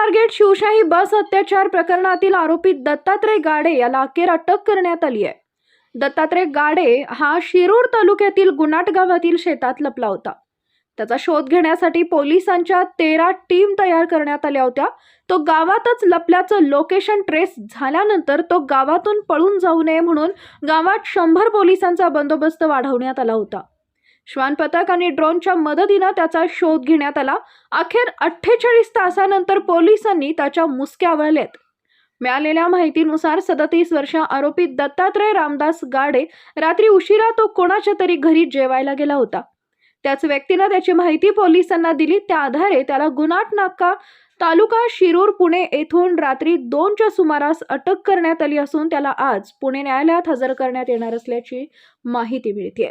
स्वारगेट शिवशाही बस अत्याचार प्रकरणातील आरोपी दत्तात्रय गाडे याला अखेर अटक करण्यात आली आहे. दत्तात्रय गाडे हा शिरूर तालुक्यातील गुनाट गावातील शेतात लपला होता. त्याचा शोध घेण्यासाठी पोलिसांच्या तेरा टीम तयार करण्यात आल्या होत्या. तो गावातच लपल्याचं लोकेशन ट्रेस झाल्यानंतर तो गावातून पळून जाऊ नये म्हणून गावात शंभर पोलिसांचा बंदोबस्त वाढवण्यात आला होता. श्वान पथक आणि ड्रोनच्या मदतीनं त्याचा शोध घेण्यात आला. अखेर अठ्ठेचाळीस तासानंतर पोलिसांनी त्याच्या मुसक्या वळल्यात मिळालेल्या माहितीनुसार सदतीस वर्ष आरोपी दत्तात्रय रामदास गाडे रात्री उशिरा तो कोणाच्या तरी घरी जेवायला गेला होता. त्याच व्यक्तीनं त्याची माहिती पोलिसांना दिली. त्या आधारे त्याला गुनाट नाका तालुका शिरूर पुणे येथून रात्री दोनच्या सुमारास अटक करण्यात आली असून त्याला आज पुणे न्यायालयात हजर करण्यात येणार असल्याची माहिती मिळते